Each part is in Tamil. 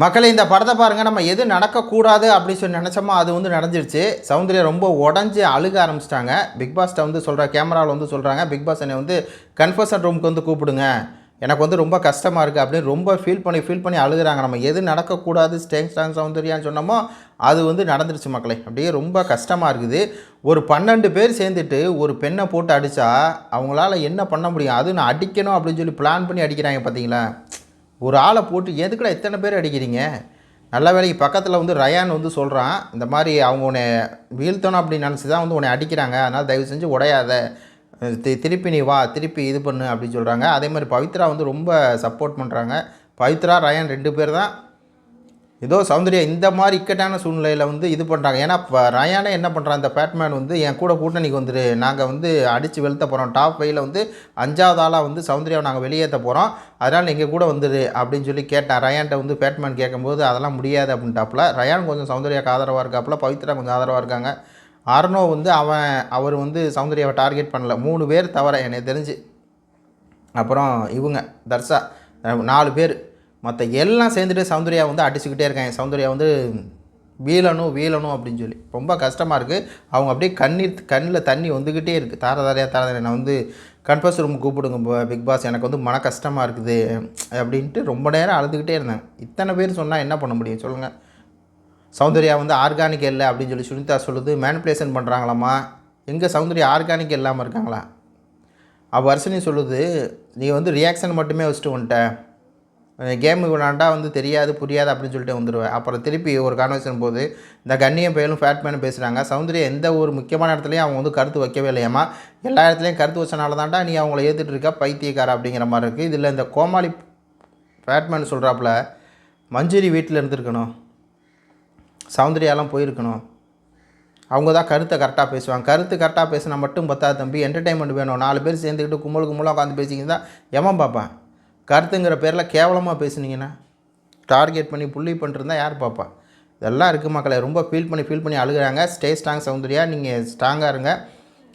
மக்களை இந்த படத்தை பாருங்கள் நம்ம எது நடக்கக்கூடாது அப்படின்னு சொல்லி நினச்சோமோ அது வந்து நடந்துருச்சு. சௌந்தர்யா ரொம்ப உடஞ்சி அழுக ஆரம்பிச்சிட்டாங்க. பிக் பாஸ்ட்டை வந்து சொல்கிற கேமராவில் வந்து சொல்கிறாங்க பிக் பாஸ் என்னை வந்து கன்ஃபர்ஷன் ரூமுக்கு வந்து கூப்பிடுங்க. எனக்கு வந்து ரொம்ப கஷ்டமாக இருக்குது அப்படின்னு ரொம்ப ஃபீல் பண்ணி ஃபீல் பண்ணி அழுகுறாங்க. நம்ம எது நடக்கக்கூடாது ஸ்டேங் ஸ்டாங் சௌந்தர்யான்னு சொன்னோமோ அது வந்து நடந்துருச்சு மக்களை. அப்படியே ரொம்ப கஷ்டமாக இருக்குது. ஒரு பன்னெண்டு பேர் சேர்ந்துட்டு ஒரு பெண்ணை போட்டு அடித்தா அவங்களால என்ன பண்ண முடியும்? அது நான் அடிக்கணும் அப்படின்னு சொல்லி பிளான் பண்ணி அடிக்கிறாங்க பார்த்தீங்களா ஒரு ஆளை போட்டு எதுக்குடா இத்தனை பேர் அடிக்கிறீங்க? நல்ல வேலைக்கு பக்கத்தில் வந்து ரயான் வந்து சொல்கிறான் இந்த மாதிரி அவங்க உன்னை வீழ்த்தணும் அப்படின்னு நினச்சி தான் வந்து உன்னை அடிக்கிறாங்க அதனால் தயவு செஞ்சு உடையாத. தி- திருப்பி நீ வா திருப்பி இது பண்ணு அப்படின்னு சொல்கிறாங்க அதே மாதிரி பவித்ரா வந்து ரொம்ப சப்போர்ட் பண்ணுறாங்க பவித்ரா ரயான் ரெண்டு பேர் தான் ஏதோ சௌந்தர்யா இந்த மாதிரி இக்கட்டான சூழ்நிலையில் வந்து இது பண்ணுறாங்க ஏன்னா இப்போ ரயானே என்ன பண்ணுறான் இந்த பேட்மேன் வந்து என் கூட கூட்டணிக்கு வந்துரு. நாங்கள் வந்து அடித்து வெளுத்த போகிறோம் டாப் ஃபைவ்ல வந்து அஞ்சாவது ஆளாக வந்து சௌந்தர்யாவை நாங்கள் வெளியேற்ற போகிறோம் அதனால் எங்கள் கூட வந்துரு அப்படின்னு சொல்லி கேட்டேன். ரயான்கிட்ட வந்து பேட்மேன் கேட்கும்போது அதெல்லாம் முடியாது அப்படின்ட்டாப்புல. ரயான் கொஞ்சம் சௌந்தர்யாவுக்கு ஆதரவாக இருக்காப்புல. பவித்ரா கொஞ்சம் ஆதரவாக இருக்காங்க. அர்ணோ வந்து அவன் அவர் வந்து சௌந்தர்யாவை டார்கெட் பண்ணல. மூணு பேர் தவிர எனக்கு தெரிஞ்சு. அப்புறம் இவங்க தர்ஷா நாலு பேர். மற்ற எல்லாம் சேர்ந்துட்டு சௌந்தர்யா வந்து அடிச்சுக்கிட்டே இருக்காங்க சௌந்தர்யா வந்து வீழணும் வீழணும் அப்படின்னு சொல்லி. ரொம்ப கஷ்டமாக இருக்குது அவங்க அப்படியே கண்ணீர் கண்ணில் தண்ணி வந்துக்கிட்டே இருக்குது தார தாரையாக தார நான் வந்து கன்ஃபர்ஸ் ரூம் கூப்பிடுங்க ப- பிக் பாஸ் எனக்கு வந்து மன கஷ்டமாக இருக்குது அப்படின்ட்டு ரொம்ப நேரம் அழுதுகிட்டே இருந்தேன். இத்தனை பேர் சொன்னால் என்ன பண்ண முடியும் சொல்லுங்கள் சௌந்தர்யா வந்து ஆர்கானிக் இல்லை அப்படின்னு சொல்லி சுனிதா சொல்லுது. மேனிப்புலேஷன் பண்ணுறாங்களாம்மா எங்கே சௌந்தர்யா ஆர்கானிக் இல்லாமல் இருக்காங்களா? அவள் சொல்லுது நீ வந்து ரியாக்ஷன் மட்டுமே வச்சுட்டு வந்துட்ட. கேமுக்கு விளாண்டா வந்து தெரியாது புரியாது அப்படின்னு சொல்லிட்டு வந்துடுவேன் அப்புறம் திருப்பி ஒரு கான்வர்சேஷன் போது இந்த கண்ணியம் பயலும் ஃபேட்மேனும் பேசுகிறாங்க சௌந்தர்யா எந்த ஒரு முக்கியமான இடத்துலையும் அவங்க வந்து கருத்து வைக்கவே இல்லையாம்மா எல்லா இடத்துலையும் கருத்து வச்சனால தான்டா நீ அவங்கள ஏற்றுட்டு இருக்க பைத்தியக்கார அப்படிங்கிற மாதிரி இருக்குது இதில் இந்த கோமாளி ஃபேட்மேன் சொல்கிறாப்புல மஞ்சரி வீட்டில் இருந்திருக்கணும். சௌந்தர்யாலாம் போயிருக்கணும். அவங்க தான் கருத்தை கரெக்டாக பேசுவாங்க. கருத்து கரெக்டாக பேசினா மட்டும் பத்தாது தம்பி. என்டர்டைன்மெண்ட் வேணும். நாலு பேர் சேர்ந்துக்கிட்டு கும்பல் கும்பலாக உட்காந்து பேசிக்கிட்டு தான் எவன் பார்ப்பேன்? கருத்துங்கிற பேரில் கேவலமாக பேசுனீங்கன்னா டார்கெட் பண்ணி புள்ளி பண்ணிருந்தா யார் பார்ப்பா? இதெல்லாம் இருக்குது மக்களை. ரொம்ப ஃபீல் பண்ணி ஃபீல் பண்ணி அழுகுறாங்க. Stay strong Soundarya. நீங்கள் ஸ்ட்ராங்காக இருங்க.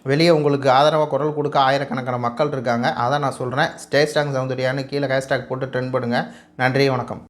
வெளியே உங்களுக்கு ஆதரவாக குரல் கொடுக்க ஆயிரக்கணக்கான மக்கள் இருக்காங்க. அதான் நான் சொல்கிறேன் ஸ்டே ஸ்ட்ராங் சௌந்தர்யான்னு கீழே ஹேஷ்டாக் போட்டு ட்ரெண்ட் பண்ணுங்கள் நன்றி வணக்கம்.